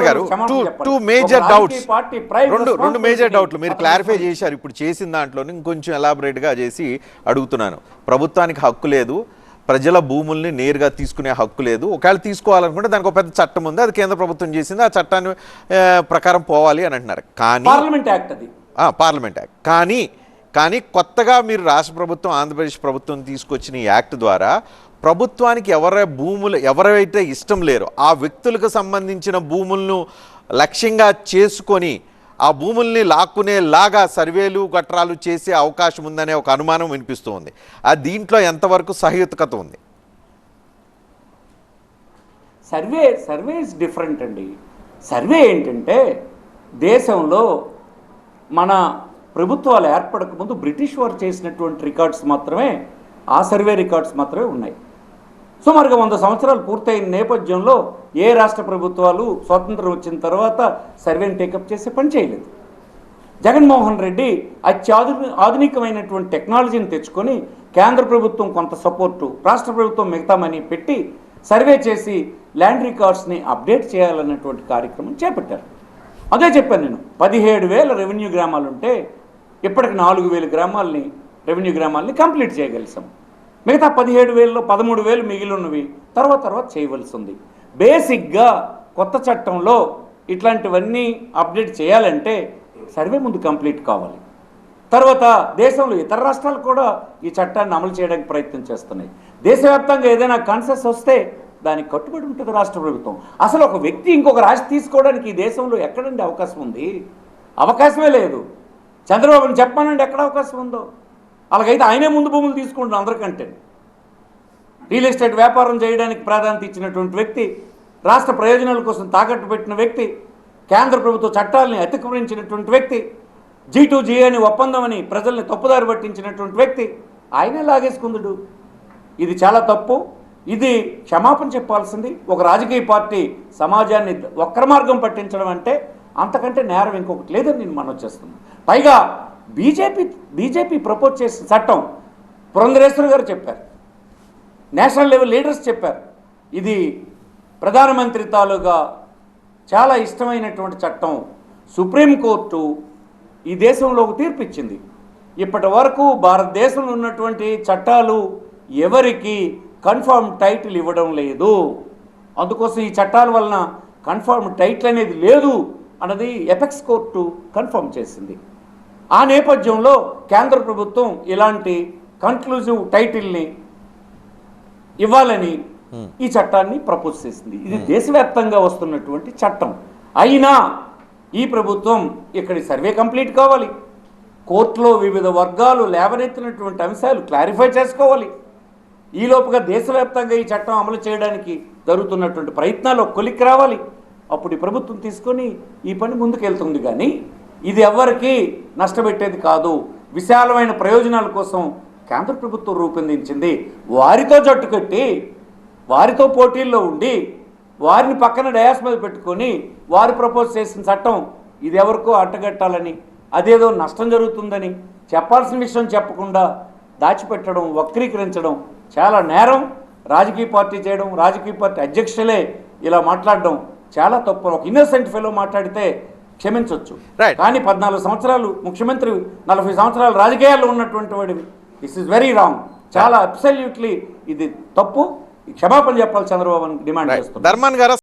గారు two major doubts రెండు రెండు మేజర్ డౌట్లు మీరు క్లారిఫై చేశారు. ఇప్పుడు చేసిన దాంట్లో ఇంకొంచెం elaborate గా చేసి అడుగుతున్నాను. ప్రభుత్వానికి హక్కు లేదు. ప్రజల భూముల్ని నేరుగా తీసుకునే హక్కు లేదు. ఒకవేళ తీసుకోవాలనుకుంటే దానికి ఒక పెద్ద చట్టం ఉంది. అది కేంద్ర ప్రభుత్వం చేసింది. ఆ చట్టాన్ని ప్రకారం పోవాలి అని అంటున్నారు. కానీ పార్లమెంట్ యాక్ట్ అది. Parliament act. కానీ కానీ కొత్తగా మీరు రాష్ట్ర ప్రభుత్వం ఆంధ్రప్రదేశ్ ప్రభుత్వం తీసుకొచ్చిన యాక్ట్ ద్వారా ప్రభుత్వానికి ఎవరి భూములు ఎవరైతే ఇష్టం లేరో ఆ వ్యక్తులకు సంబంధించిన భూములను లక్ష్యంగా చేసుకొని ఆ భూముల్ని లాక్కునేలాగా సర్వేలు గట్రాలు చేసే అవకాశం ఉందనే ఒక అనుమానం వినిపిస్తూ ఉంది ఆ దీంట్లో ఎంతవరకు సహేతుకత ఉంది? సర్వే సర్వే ఇస్ డిఫరెంట్ అండి. సర్వే ఏంటంటే దేశంలో మన ప్రభుత్వాలు ఏర్పడక ముందు బ్రిటిష్ వారు చేసినటువంటి రికార్డ్స్ మాత్రమే ఆ సర్వే రికార్డ్స్ మాత్రమే ఉన్నాయి. సుమారుగా వంద సంవత్సరాలు పూర్తయిన నేపథ్యంలో ఏ రాష్ట్ర ప్రభుత్వాలు స్వాతంత్రం వచ్చిన తర్వాత సర్వేని టేకప్ చేసే పని చేయలేదు. జగన్మోహన్ రెడ్డి అత్యాధు ఆధునికమైనటువంటి టెక్నాలజీని తెచ్చుకొని కేంద్ర ప్రభుత్వం కొంత సపోర్టు రాష్ట్ర ప్రభుత్వం మిగతా మనీ పెట్టి సర్వే చేసి ల్యాండ్ రికార్డ్స్ని అప్డేట్ చేయాలన్నటువంటి కార్యక్రమం చేపట్టారు. అదే చెప్పాను నేను పదిహేడు వేల రెవెన్యూ గ్రామాలు ఉంటే ఇప్పటికి నాలుగు వేల గ్రామాలని రెవెన్యూ గ్రామాలని కంప్లీట్ చేయగలిసాం. మిగతా పదిహేడు వేలలో పదమూడు వేలు మిగిలి ఉన్నవి తర్వాత తర్వాత చేయవలసి ఉంది బేసిక్గా కొత్త చట్టంలో ఇట్లాంటివన్నీ అప్డేట్ చేయాలంటే సర్వే ముందు కంప్లీట్ కావాలి. తర్వాత దేశంలో ఇతర రాష్ట్రాలు కూడా ఈ చట్టాన్ని అమలు చేయడానికి ప్రయత్నం చేస్తున్నాయి. దేశవ్యాప్తంగా ఏదైనా కాన్సెస్ వస్తే దానికి కట్టుబడి ఉంటుంది రాష్ట్ర ప్రభుత్వం. అసలు ఒక వ్యక్తి ఇంకొక రాష్ట్రం తీసుకోవడానికి ఈ దేశంలో ఎక్కడండి అవకాశం ఉంది? అవకాశమే లేదు. చంద్రబాబుని చెప్పానండి ఎక్కడ అవకాశం ఉందో? అలాగైతే ఆయనే ముందు భూములు తీసుకుంటున్నాం అందరికంటే. రియల్ ఎస్టేట్ వ్యాపారం చేయడానికి ప్రాధాన్యత ఇచ్చినటువంటి వ్యక్తి రాష్ట్ర ప్రయోజనాల కోసం తాకట్టు పెట్టిన వ్యక్తి కేంద్ర ప్రభుత్వ చట్టాలని అతిక్రమించినటువంటి వ్యక్తి జీ టు జీ అని ఒప్పందం అని ప్రజల్ని తప్పుదారి పట్టించినటువంటి వ్యక్తి ఆయనే లాగేసుకుందుడు. ఇది చాలా తప్పు. ఇది క్షమాపణ చెప్పాల్సింది. ఒక రాజకీయ పార్టీ సమాజాన్ని వక్ర మార్గం పట్టించడం అంటే అంతకంటే నేరం ఇంకొకటి లేదని నేను మనం చేస్తున్నాను. పైగా బీజేపీ బీజేపీ ప్రపోజ్ చేసిన చట్టం పురంధరేశ్వర్ గారు చెప్పారు. నేషనల్ లెవెల్ లీడర్స్ చెప్పారు. ఇది ప్రధానమంత్రి తాలూగా చాలా ఇష్టమైనటువంటి చట్టం. సుప్రీంకోర్టు ఈ దేశంలో ఒక తీర్పు ఇచ్చింది ఇప్పటి వరకు భారతదేశంలో ఉన్నటువంటి చట్టాలు ఎవరికి కన్ఫర్మ్ టైటిల్ ఇవ్వడం లేదు. అందుకోసం ఈ చట్టాల వలన కన్ఫర్మ్ టైటిల్ అనేది లేదు అన్నది ఎపెక్స్ కోర్టు కన్ఫర్మ్ చేసింది. ఆ నేపథ్యంలో కేంద్ర ప్రభుత్వం ఇలాంటి కన్క్లూజివ్ టైటిల్ని ఇవ్వాలని ఈ చట్టాన్ని ప్రపోజ్ చేసింది. ఇది దేశవ్యాప్తంగా వస్తున్నటువంటి చట్టం. అయినా ఈ ప్రభుత్వం ఇక్కడి సర్వే కంప్లీట్ కావాలి. కోర్టులో వివిధ వర్గాలు లేవనెత్తినటువంటి అంశాలు క్లారిఫై చేసుకోవాలి. ఈలోపుగా దేశవ్యాప్తంగా ఈ చట్టం అమలు చేయడానికి జరుగుతున్నటువంటి ప్రయత్నాలు కొలిక్కి రావాలి. అప్పుడు ఈ ప్రభుత్వం తీసుకొని ఈ పని ముందుకెళ్తుంది కానీ ఇది ఎవ్వరికీ నష్టపెట్టేది కాదు. విశాలమైన ప్రయోజనాల కోసం కేంద్ర ప్రభుత్వం రూపొందించింది. వారితో జట్టు కట్టి వారితో పోటీల్లో ఉండి వారిని పక్కన డయాస్ మీద పెట్టుకొని వారు ప్రపోజ్ చేసిన చట్టం ఇది ఎవరికో అడ్డగట్టాలని అదేదో నష్టం జరుగుతుందని చెప్పాల్సిన విషయం చెప్పకుండా దాచిపెట్టడం వక్రీకరించడం చాలా నేరం. రాజకీయ పార్టీ చేయడం రాజకీయ పార్టీ అధ్యక్షులే ఇలా మాట్లాడడం చాలా తప్పు. ఒక ఇన్నోసెంట్ ఫెలో మాట్లాడితే క్షమించవచ్చు. కానీ పద్నాలుగు సంవత్సరాలు ముఖ్యమంత్రి నలభై సంవత్సరాలు రాజకీయాల్లో ఉన్నటువంటి వాడివి. దిస్ ఇస్ వెరీ రాంగ్ చాలా అబ్సల్యూట్లీ ఇది తప్పు. క్షమాపణ చెప్పాలి చంద్రబాబు డిమాండ్ చేస్తున్నాను ధర్మాన్ గారు